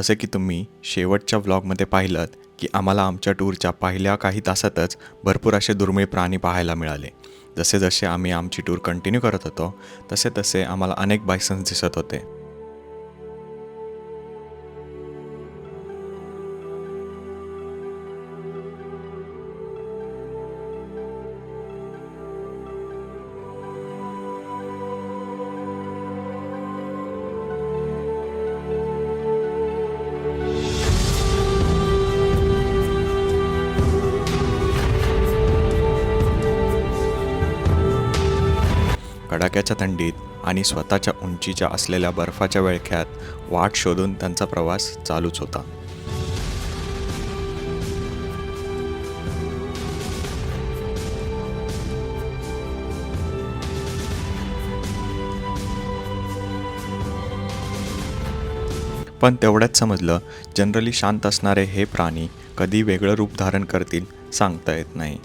जसे की तुम्ही शेवटच्या व्लॉगमध्ये पाहिलं की आम्हाला आमच्या टूरच्या पहिल्या काही तासातच भरपूर असे दुर्मिळ प्राणी पाहायला मिळाले. जसे जसे आम्ही आमची टूर कंटिन्यू करत होतो तसे तसे आम्हाला अनेक बायसन्स दिसत होते. कडाक्याच्या थंडीत आणि स्वतःच्या उंचीच्या असलेल्या बर्फाच्या वेळख्यात वाट शोधून त्यांचा प्रवास चालूच होता. पण तेवढ्याच समजलं जनरली शांत असणारे हे प्राणी कधी वेगळं रूप धारण करतील सांगता येत नाही.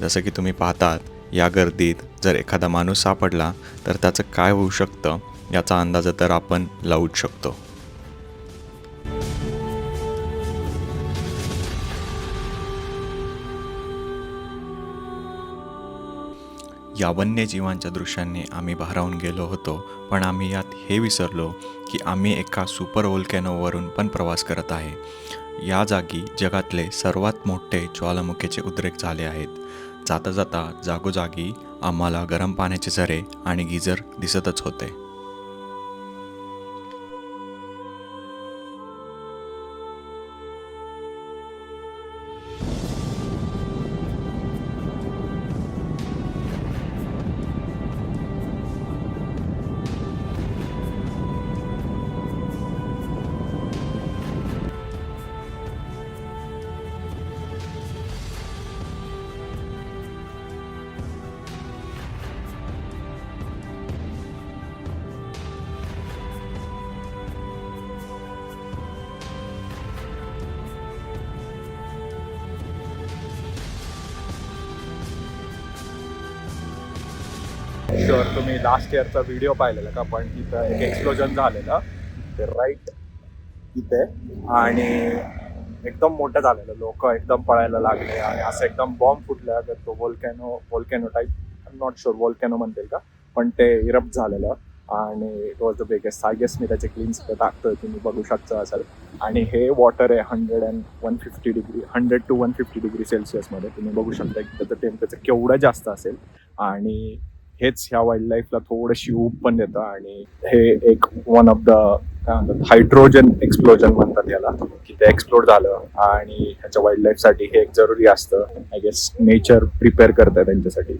जसं की तुम्ही पाहतात या गर्दीत जर एखादा माणूस सापडला तर त्याचं काय होऊ शकतं याचा अंदाज तर आपण लावूच शकतो. या वन्यजीवांच्या दृश्यांनी आम्ही भारावून गेलो होतो पण आम्ही यात हे विसरलो की आम्ही एका सुपर ओल्कॅनोवरून पण प्रवास करत आहे. या जागी जगातले सर्वात मोठे ज्वालामुखीचे उद्रेक झाले आहेत. जाता जाता जागोजागी आम्हाला गरम पाण्याचे झरे आणि गिजर दिसतच होते. शुअर तुम्ही लास्ट इयरचा व्हिडिओ पाहिलेला का? पण तिथं एक एक्सप्लोजन झालेलं. ते राईट इथे. आणि एकदम मोठं झालेलं. लोक एकदम पळायला लागले आणि असं एकदम बॉम्ब फुटला. तर तो volcano volcano type not sure volcano म्हणतील का? पण ते इरप्ट झालेलं. आणि it was the biggest I guess मी त्याचे क्लीन्स टाकतोय. तुम्ही बघू शकता असाल. आणि हे वॉटर आहे hundred and one fifty degree hundred to one fifty degree सेल्सिअसमध्ये तुम्ही बघू शकता. की त्याचं टेम्परेचर केवढं जास्त असेल. आणि हेच ह्या वाईल्ड लाईफला थोडीशी ऊब पण देतं आणि हे एक वन ऑफ द काय म्हणतात हायड्रोजन एक्सप्लोजन म्हणतात याला की ते एक्सप्लोर झालं आणि ह्याच्या वाईल्ड लाईफसाठी हे एक जरुरी असतं. आय गेस नेचर प्रिपेअर करतं त्यांच्यासाठी.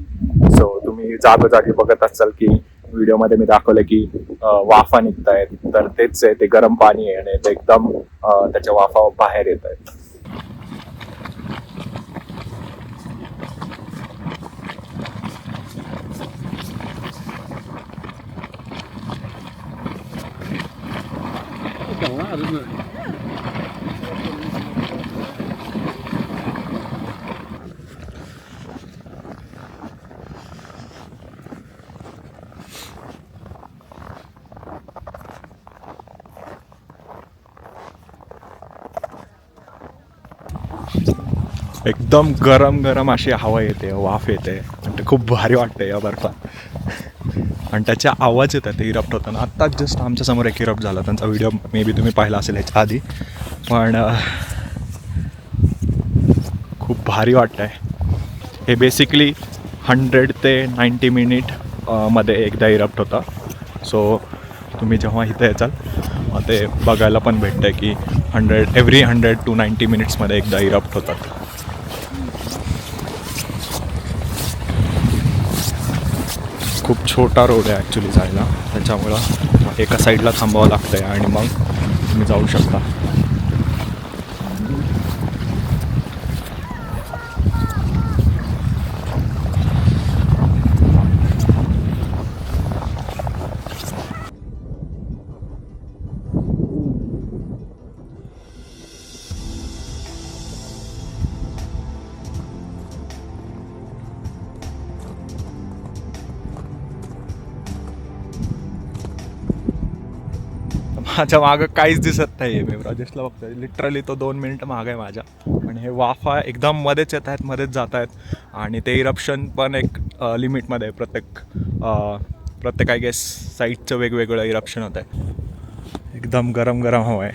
सो तुम्ही जागोजागी बघत असाल की व्हिडिओमध्ये मी दाखवलं की वाफा निघत आहेत तर तेच आहे ते गरम पाणी आहे आणि ते एकदम त्याच्या वाफा बाहेर येत आहेत एकदम गरम गरम अशी हवा येते वाफ येते. खूप भारी वाटते या बर्फात. आणि त्याच्या आवाज येतात ते इरप्ट होताना आत्ताच जस्ट आमच्यासमोर एक इरप्ट झाला. त्यांचा व्हिडिओ मे बी तुम्ही पाहिला असेल ह्याच्या आधी. पण खूप भारी वाटतं आहे हे बेसिकली हंड्रेड ते नाईंटी मिनिटमध्ये एकदा इरप्ट होता. सो तुम्ही जेव्हा इथे याचाल ते बघायला पण भेटतं आहे की hundred every hundred to ninety मिनिट्समध्ये एकदा इरप्ट होतात. खूप छोटा रोड आहे ॲक्च्युली जायला. त्याच्यामुळं एका साईडला थांबावं लागतं आहे आणि मग तुम्ही जाऊ शकता. माझ्या मागं काहीच दिसत नाही आहे मी. राजेशला बघतोय. लिटरली तो दोन मिनिटं मागं आहे माझ्या. पण हे वाफा एकदम मध्येच येत आहेत मध्येच जात आहेत. आणि ते इरप्शन पण एक लिमिटमध्ये आहे. प्रत्येक प्रत्येक आय गेस साईडचं वेगवेगळं इरप्शन होत आहे एकदम गरम गरम हवं आहे.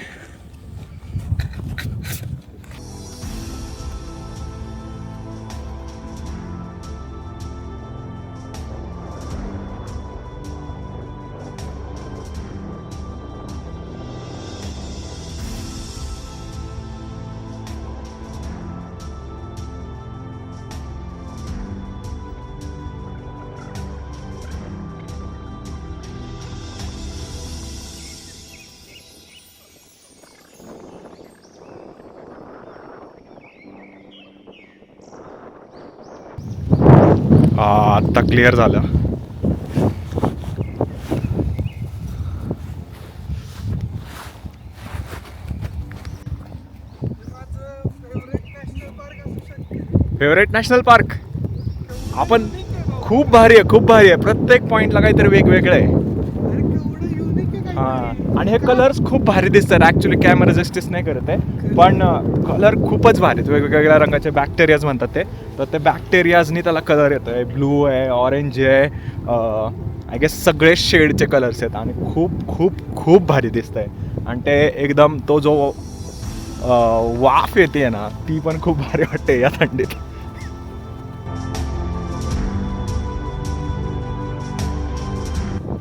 आत्ता क्लिअर झालं. फेवरेट नॅशनल पार्क आपण खूप भारी आहे खूप भारी आहे. प्रत्येक पॉईंटला काहीतरी वेगवेगळं आहे. आणि हे कलर्स खूप भारी दिसतात. ॲक्च्युली कॅमेरा जस्टिस नाही करत आहे. पण कलर खूपच भारी आहेत. वेगवेगळ्या रंगाचे बॅक्टेरियाज म्हणतात ते. तर ते बॅक्टेरियाजनी त्याला कलर येतो आहे. ब्लू आहे ऑरेंज आहे आय गेस सगळे शेडचे कलर्स आहेत. आणि खूप खूप खूप भारी दिसत आहे आणि ते एकदम तो जो वाफ येते ना ती पण खूप भारी वाटते या थंडीत.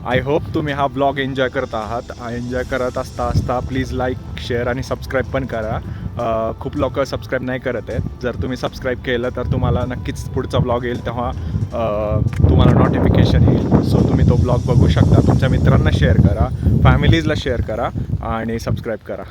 आय होप तुम्ही हा ब्लॉग एन्जॉय करत आहात. एन्जॉय करत असता असता प्लीज लाईक शेअर आणि सबस्क्राईब पण करा. खूप लोक सबस्क्राईब नाही करत आहेत. जर तुम्ही सबस्क्राईब केलं तर तुम्हाला नक्कीच पुढचा ब्लॉग येईल तेव्हा तुम्हाला नोटिफिकेशन येईल. सो तुम्ही तो ब्लॉग बघू शकता. तुमच्या मित्रांना शेअर करा. फॅमिलीजला शेअर करा आणि सबस्क्राईब करा.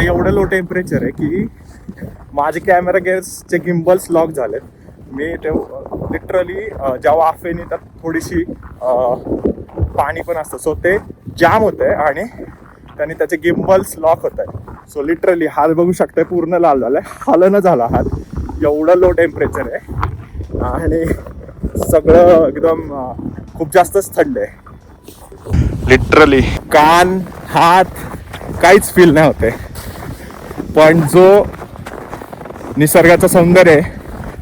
इथे एवढं लो टेम्परेचर आहे की माझे कॅमेरा गेअर्सचे गिम्बल्स लॉक झालेत. मी ते लिटरली ज्या वाफेने त्यात थोडीशी पाणी पण असतं. सो ते जाम होत आहे आणि त्याने त्याचे गिम्बल्स लॉक होत आहे सो लिटरली हात बघू शकताय पूर्ण लाल झालाय. हालनं झाला हात. एवढं लो टेम्परेचर आहे. आणि सगळं एकदम खूप जास्तच थंड आहे. लिटरली कान हात काहीच फील नाही होते. पण जो निसर्गाचं सौंदर्य आहे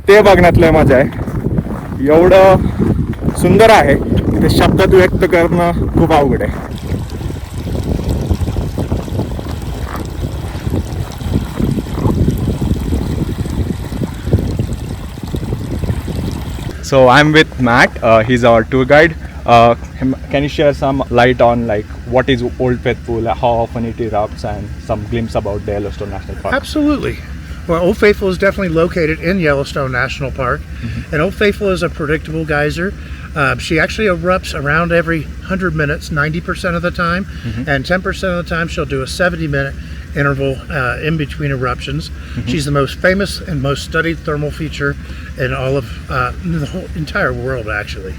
ते बघण्यातलं मजा आहे एवढं सुंदर आहे की ते शब्दात व्यक्त करणं खूप अवघड आहे So I'm with Matt. Uh, he's our tour guide. Uh, can you share some light on like what is Old Faithful, how often it erupts, and some glimpse about the Yellowstone National Park? Absolutely. Well, Old Faithful is definitely located in Yellowstone National Park, and Old Faithful is a predictable geyser. Uh, she actually erupts around every 100 minutes, 90% of the time, and 10% of the time she'll do a 70 minute interval uh, in between eruptions. She's the most famous and most studied thermal feature in all of uh, in the whole entire world, actually.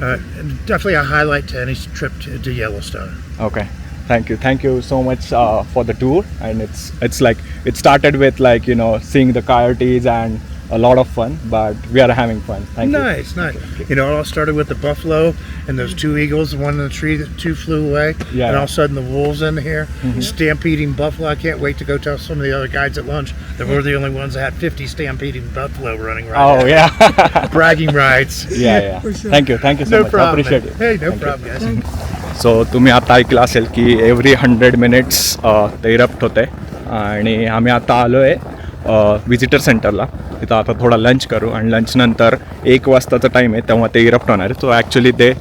Uh, and definitely a highlight to any trip to, to Yellowstone. Okay, thank you, thank you so much uh, for the tour. And it's it's like it started with like you know seeing the coyotes and a lot of fun, but we are having fun. Thank you. nice, nice. You know, it all started with the buffalo and those two eagles, the one in the tree, the two flew away. Yeah. And all of a sudden the wolves in here, stampeding buffalo. I can't wait to go tell some of the other guides at lunch that we're the only ones that had 50 stampeding buffalo running right Oh now. yeah, Bragging rights. yeah, yeah. Thank you, thank you so No much. problem. Appreciate it. Hey, no Thank you. problem, guys. So तुम्ही आता ऐकलं असेल की every hundred minutes ते erupt होते आणि आम्ही आता आलो आहे विजिटर सेंटरला तिथं आता थोडा लंच करू आणि लंचनंतर एक वाजताचा टाईम आहे तेव्हा ते इरप्ट होणार आहे. सो ॲक्च्युली ते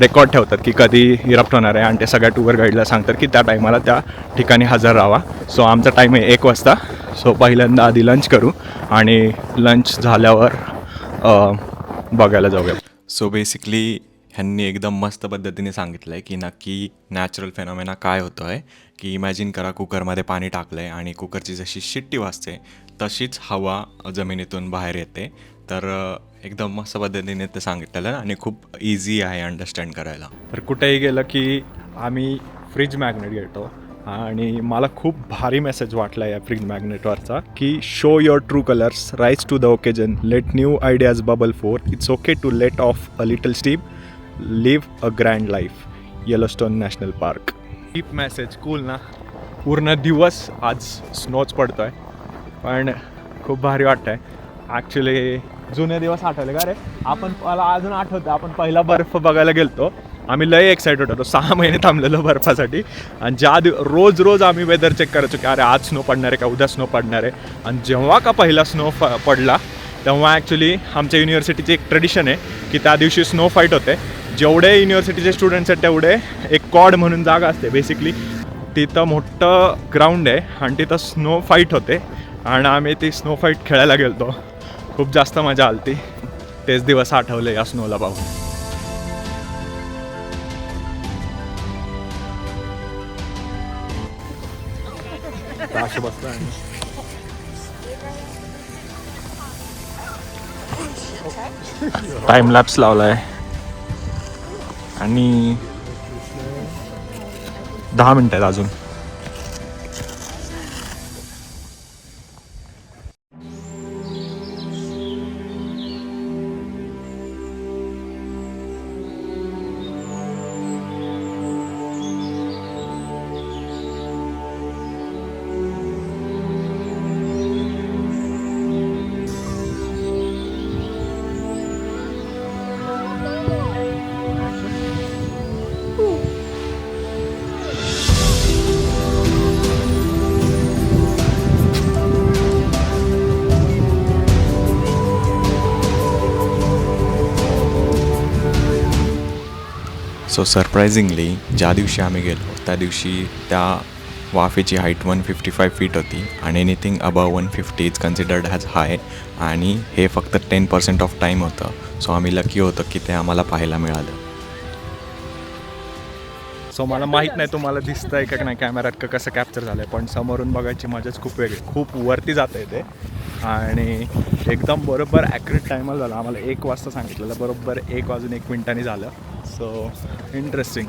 रेकॉर्ड ठेवतात की कधी इरप्ट होणार आहे आणि ते सगळ्या टूर गाईडला सांगतात की त्या टायमाला त्या ठिकाणी हजर राहा. सो आमचा टाईम आहे एक वाजता. सो पहिल्यांदा आधी लंच करू आणि लंच झाल्यावर बघायला जाऊया. सो बेसिकली ह्यांनी एकदम मस्त पद्धतीने सांगितलं आहे की नक्की नॅचरल फेनॉमेना काय होतं आहे की इमॅजिन करा कुकरमध्ये पाणी टाकलं आहे आणि कुकरची जशी शिट्टी वाजते तशीच हवा जमिनीतून बाहेर येते. तर एकदम मस्त पद्धतीने ते सांगितलेलं आणि खूप इझी आहे अंडरस्टँड करायला. तर कुठेही गेलं की आम्ही फ्रीज मॅग्नेट घेतो आणि मला खूप भारी मेसेज वाटला या फ्रीज मॅग्नेटवरचा की show your true colours rise to the occasion let new ideas bubble for it's okay to let off a little steam live a grand life Yellowstone National Park deep message cool ना पूर्ण दिवस आज स्नोच पडतो आहे पण खूप भारी वाटतं आहे ॲक्च्युली जुने दिवस आठवले का रे? आपण मला अजून आठवतं. आपण पहिला बर्फ बघायला गेलतो. आम्ही लय एक्साइटेड होतो. सहा महिने थांबलेलो बर्फासाठी. आणि ज्या दिव रोज रोज आम्ही वेदर चेक करायचो की अरे आज स्नो पडणार आहे का? उद्या स्नो पडणार आहे. आणि जेव्हा का पहिला स्नो फ पडला तेव्हा ॲक्च्युली आमच्या युनिव्हर्सिटीची एक ट्रेडिशन आहे की त्या दिवशी स्नो फाईट होते. जेवढे युनिव्हर्सिटीचे स्टुडंट्स आहेत तेवढे एक कॉड म्हणून जागा असते बेसिकली तिथं मोठं ग्राउंड आहे आणि तिथं स्नो फाईट होते. आणि आम्ही ती स्नो फाईट खेळायला गेलतो. खूप जास्त मजा आली तेच दिवस आठवले या स्नोला पाहून. टाइम लॅप्स लावलाय. आणि दहा मिनिटं आहेत अजून. सो सरप्रायझिंगली ज्या दिवशी आम्ही गेलो त्या दिवशी त्या वाफेची height one fifty five feet होती आणि anything above one fifty is considered as high आणि हे फक्त टेन पर्सेंट ऑफ टाईम होतं. सो आम्ही लकी होतो की ते आम्हाला पाहायला मिळालं. सो मला माहीत नाही तुम्हाला दिसतंय का नाही कॅमेऱ्यात का कसं कॅप्चर झालं आहे पण समोरून बघायची मजाच खूप वेगळी खूप वरती जातं आहे ते. आणि एकदम बरोबर ॲक्युरेट टायमाला झालं. आम्हाला एक वाजता सांगितलेलं बरोबर एक वाजून एक मिनिटांनी झालं. सो इंटरेस्टिंग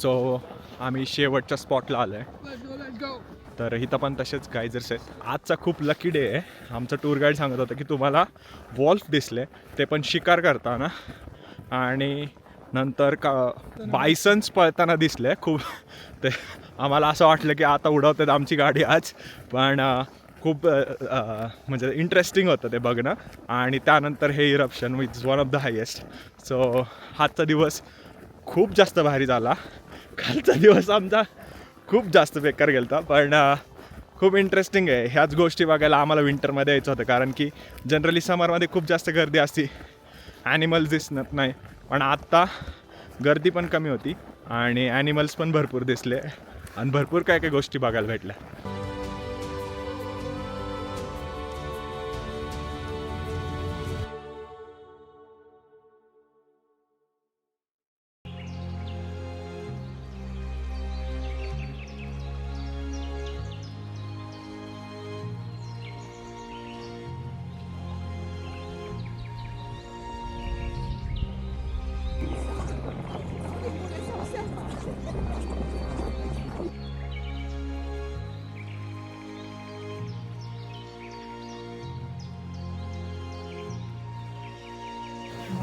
सो आम्ही शेवटच्या स्पॉटला आलो आहे तर इथं पण तसेच गायझर्स आहेत. आजचा खूप लकी डे आहे. आमचं टूर गाईड सांगत होतं की तुम्हाला वॉल्फ दिसले ते पण शिकार करताना. आणि नंतर का बायसन्स पळताना दिसले खूप. ते आम्हाला असं वाटलं की आता उडवतात आमची गाडी आज. पण खूप म्हणजे इंटरेस्टिंग होतं ते बघणं. आणि त्यानंतर हे eruption which one of the highest so आजचा दिवस खूप जास्त भारी झाला. कालचा दिवस आमचा खूप जास्त बेकार गेलता. पण खूप इंटरेस्टिंग आहे. ह्याच गोष्टी बघायला आम्हाला विंटरमध्ये यायचं होतं. कारण की जनरली समरमध्ये खूप जास्त गर्दी असते. ॲनिमल्स दिसणार नाही. पण आत्ता गर्दी पण कमी होती आणि ॲनिमल्स पण भरपूर दिसले. आणि भरपूर काय काय गोष्टी बघायला भेटल्या.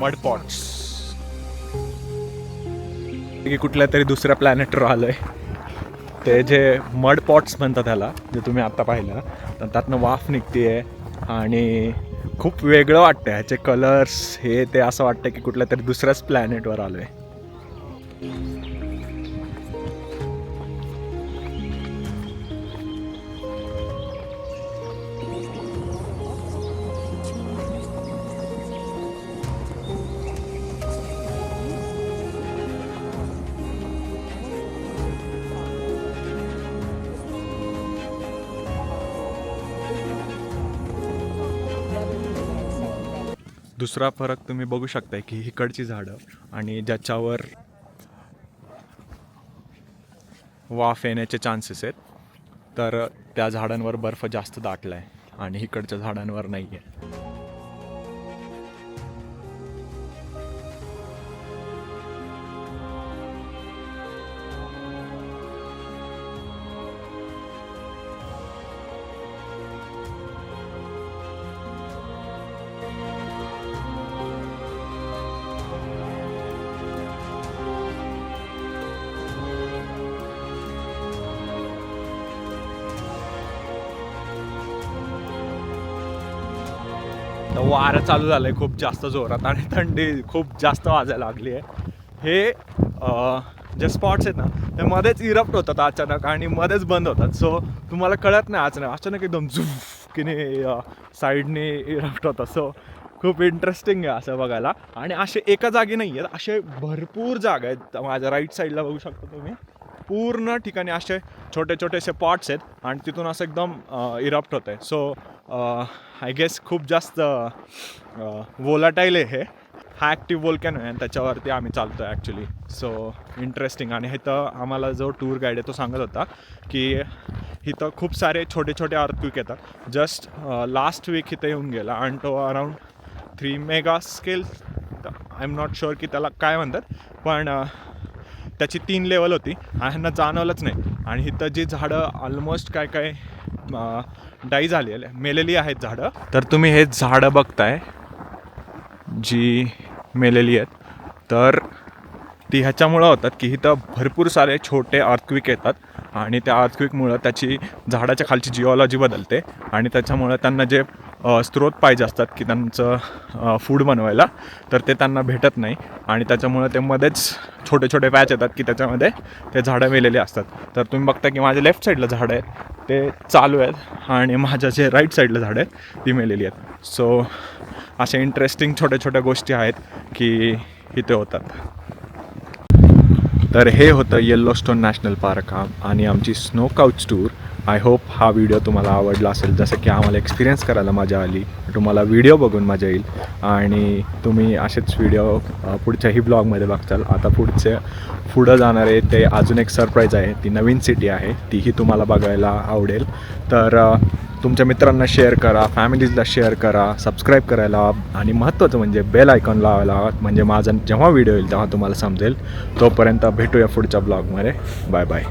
मड पॉट्स की कुठल्या तरी दुसऱ्या प्लॅनेटवर आलो आहे ते जे मड पॉट्स म्हणतात त्याला जे तुम्ही आत्ता पाहिलं तर त्यातनं वाफ निघते आहे आणि खूप वेगळं वाटतं ह्याचे कलर्स हे ते असं वाटतं की कुठल्या तरी दुसऱ्याच प्लॅनेटवर आलो आहे दुसरा फरक तुम्ही बघू शकताय की इकडची झाडं आणि ज्याच्यावर वाफ येण्याचे चान्सेस आहेत तर त्या झाडांवर बर्फ जास्त दाटला आहे आणि इकडच्या झाडांवर नाही आहे तर वारं चालू झालं आहे खूप जास्त जोरात आणि थंडी खूप जास्त वाजायला लागली आहे. हे जे स्पॉट्स आहेत ना ते मध्येच इरप्ट होतात अचानक आणि मध्येच बंद होतात. सो तुम्हाला कळत नाही अचानक अचानक एकदम झुफ की साईडने इरप्ट होतात. सो खूप इंटरेस्टिंग आहे असं बघायला. आणि असे एका जागी नाही आहेत असे भरपूर जागा आहेत. माझ्या राईट साईडला बघू शकता तुम्ही. पूर्ण ठिकाणी असे छोटे छोटेसे पॉट्स आहेत आणि तिथून असं एकदम इरप्ट होत आहे सो आय गेस खूप जास्त वोलाटाईल आहे हे. हा ॲक्टिव्ह वोल्कॅनो आहे आणि त्याच्यावरती आम्ही चालतो आहे ॲक्च्युली सो इंटरेस्टिंग आणि हे तर आम्हाला जो टूर गाईड आहे तो सांगत होता की इथं खूप सारे छोटे छोटे अर्थक्विक येतात. जस्ट लास्ट वीक इथं येऊन गेला आणि तो around three mega scale I am not sure की त्याला काय म्हणतात. पण त्याची तीन लेवल होती. आणि ह्यांना जाणवलंच नाही. आणि इथं जी झाडं ऑलमोस्ट काय काय डाई झालेली मेलेली आहेत झाडं. तर तुम्ही हे झाडं बघताय जी मेलेली आहेत. तर ती ह्याच्यामुळं होतात की इथं भरपूर सारे छोटे अर्थक्विक येतात. आणि त्या अर्थक्विकमुळं त्याची झाडाच्या खालची जिओलॉजी बदलते. आणि त्याच्यामुळं त्यांना जे स्त्रोत स्रोत पाहिजे असतात की त्यांचं फूड बनवायला तर ते त्यांना भेटत नाही. आणि त्याच्यामुळं ते मध्येच छोटे छोटे पॅच येतात की त्याच्यामध्ये ते झाडं मेलेले असतात. तर तुम्ही बघता की माझ्या लेफ्ट साईडला झाडं आहेत ते चालू आहेत आणि माझ्या जे राईट साईडला झाडं आहेत ती मेलेली आहेत. सो अशा इंटरेस्टिंग छोट्या छोट्या गोष्टी आहेत की इथे होतात. तर हे होतं येल्लो स्टोन नॅशनल पार्क आणि आमची snow coach tour I hope हा व्हिडिओ तुम्हाला आवडला असेल. जसं की आम्हाला एक्सपिरियन्स करायला मजा आली. तुम्हाला व्हिडिओ बघून मजा येईल. आणि तुम्ही असेच व्हिडिओ पुढच्याही ब्लॉगमध्ये बघताल. आता पुढचे पुढं जाणारे ते अजून एक सरप्राईज आहे. ती नवीन सिटी आहे. तीही तुम्हाला बघायला आवडेल. तर तुमच्या मित्रांना शेअर करा फॅमिलीजला शेअर करा सबस्क्राईब करायला. आणि महत्त्वाचं म्हणजे बेल आयकॉन लावायला. म्हणजे माझा जेव्हा व्हिडिओ येईल तेव्हा तुम्हाला समजेल. तोपर्यंत भेटूया पुढच्या ब्लॉगमध्ये. Bye bye